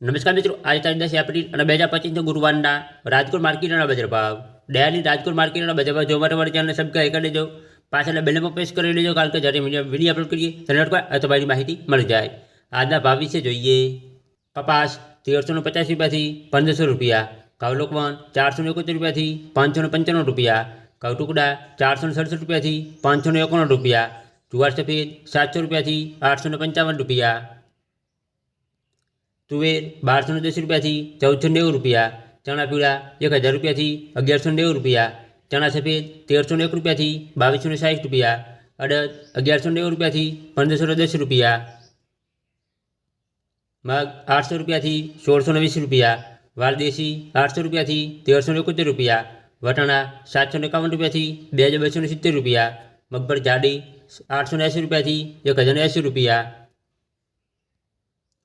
નમસ્કાર મિત્રો આજે તારીખ દસ એપ્રિલ અને બે હજાર પચીસના ગુરુવારના રાજકોટ માર્કેટના બજાર ભાવ ડેલી રાજકોટ માર્કેટના બજાર ભાવ જોવા માટે મારી ચેનલને સબસ્ક્રાઈબ કરી દેજો પાછળના બેલમાં પ્રેસ કરી લેજો કારણ કે જ્યારે વિડીયો અપલોડ કરીએ ત્યારે નોટમાં અથવા એની માહિતી મળી જાય આજના ભાવ વિશે જોઈએ કપાસ તેરસો ને પચાસ રૂપિયાથી પંદરસો રૂપિયા ઘઉં લોકવન ચારસો ને એકોતેર રૂપિયાથી પાંચસો ને પંચાણું રૂપિયા ઘઉં ટુકડા ચારસો ને સડસઠ રૂપિયાથી પાંચસો ને એકોણ રૂપિયા જુવાર સફેદ સાતસો રૂપિયાથી આઠસો ને પંચાવન રૂપિયા તુવેર બારસો ને દસ રૂપિયાથી ચૌદસો નેવું રૂપિયા ચણા પીળા એક હજાર રૂપિયાથી અગિયારસો નેવું રૂપિયા ચણા સફેદ તેરસો ને એક રૂપિયાથી બાવીસો ને સાઠ રૂપિયા અડદ અગિયારસો નેવું રૂપિયાથી પંદરસો ને દસ રૂપિયા મગ આઠસો રૂપિયાથી સોળસો ને વીસ રૂપિયા વાલદેશી આઠસો રૂપિયાથી તેરસો ને એકોતેર રૂપિયા વટાણા સાતસો ને એકાવન રૂપિયાથી બે હજાર બસો ને સિત્તેર રૂપિયા મગફળી જાડી આઠસો ને એંસી રૂપિયાથી એક હજાર ને એંસી રૂપિયા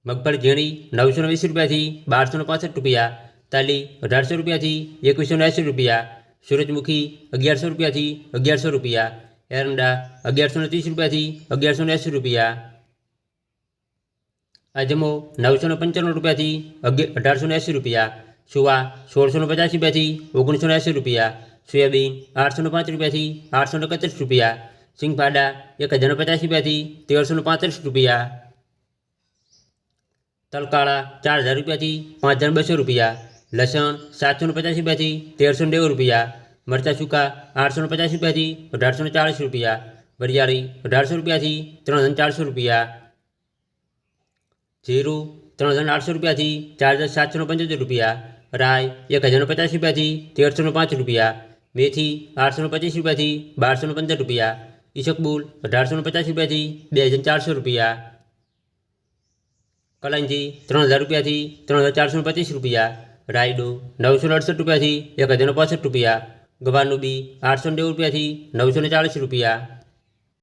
મગફળી ઝીણી નવસો ને વીસ રૂપિયાથી બારસો ને પાસઠ રૂપિયા તાલી અઢારસો રૂપિયાથી એકવીસો ને એંસી રૂપિયા સૂરજમુખી અગિયારસો રૂપિયાથી અગિયારસો રૂપિયા એરંડા અગિયારસો ને ત્રીસ રૂપિયાથી અગિયારસો ને એંસી રૂપિયા અજમો નવસો ને પંચાણું રૂપિયાથી અગિયાર અઢારસો ને એંસી રૂપિયા સુવા સોળસો ને પચાસ રૂપિયાથી ઓગણીસો ને એંસી રૂપિયા સોયાબીન આઠસો ને પાંચ રૂપિયાથી આઠસો ને એકત્રીસ રૂપિયા સિંગફાડા એક હજાર ને પચાસ રૂપિયાથી તેરસો ને પાંત્રીસ રૂપિયા તલકાળા ચાર હજાર રૂપિયાથી પાંચ હજાર બસો રૂપિયા લસણ સાતસો ને પચાસ રૂપિયાથી તેરસો ને નેવું રૂપિયા મરચાં સૂકા આઠસો ને પચાસ રૂપિયાથી અઢારસો ને ચાળીસ રૂપિયા વરિયાળી અઢારસો રૂપિયાથી ત્રણ હજાર ચારસો રૂપિયા જીરું ત્રણ હજાર આઠસો રૂપિયાથી ચાર હજાર સાતસો ને પંચોતેર રૂપિયા રાય એક હજાર ને પચાસ રૂપિયાથી તેરસો ને પાંચ રૂપિયા મેથી આઠસો ને પચીસ રૂપિયાથી બારસો ને પંદર રૂપિયા ઈસકબુલ અઢારસો ને પચાસ રૂપિયાથી બે હજાર ચારસો રૂપિયા કલંજી ત્રણ હજાર રૂપિયાથી ત્રણ હજાર ચારસો પચીસ રૂપિયા, રાયડો નવસો અડસઠ રૂપિયાથી એક હજાર પાસઠ રૂપિયા ગવારનું બી આઠસો નેવું રૂપિયાથી નવસો ચાળીસ રૂપિયા